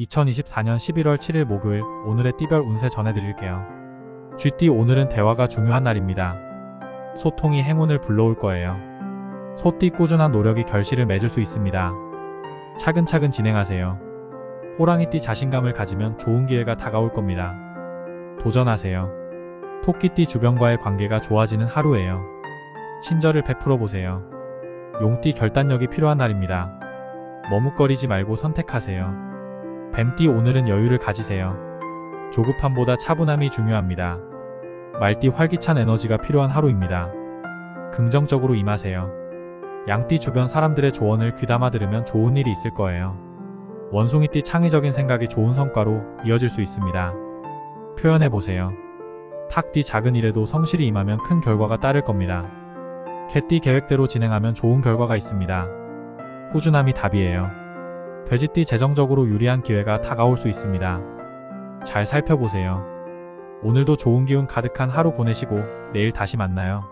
2024년 11월 7일 목요일 오늘의 띠별 운세 전해드릴게요. 쥐띠 오늘은 대화가 중요한 날입니다. 소통이 행운을 불러올 거예요. 소띠 꾸준한 노력이 결실을 맺을 수 있습니다. 차근차근 진행하세요. 호랑이띠 자신감을 가지면 좋은 기회가 다가올 겁니다. 도전하세요. 토끼띠 주변과의 관계가 좋아지는 하루예요. 친절을 베풀어 보세요. 용띠 결단력이 필요한 날입니다. 머뭇거리지 말고 선택하세요. 뱀띠 오늘은 여유를 가지세요. 조급함보다 차분함이 중요합니다. 말띠 활기찬 에너지가 필요한 하루입니다. 긍정적으로 임하세요. 양띠 주변 사람들의 조언을 귀담아 들으면 좋은 일이 있을 거예요. 원숭이띠 창의적인 생각이 좋은 성과로 이어질 수 있습니다. 표현해 보세요. 탁띠 작은 일에도 성실히 임하면 큰 결과가 따를 겁니다. 개띠 계획대로 진행하면 좋은 결과가 있습니다. 꾸준함이 답이에요. 돼지띠 재정적으로 유리한 기회가 다가올 수 있습니다. 잘 살펴보세요. 오늘도 좋은 기운 가득한 하루 보내시고 내일 다시 만나요.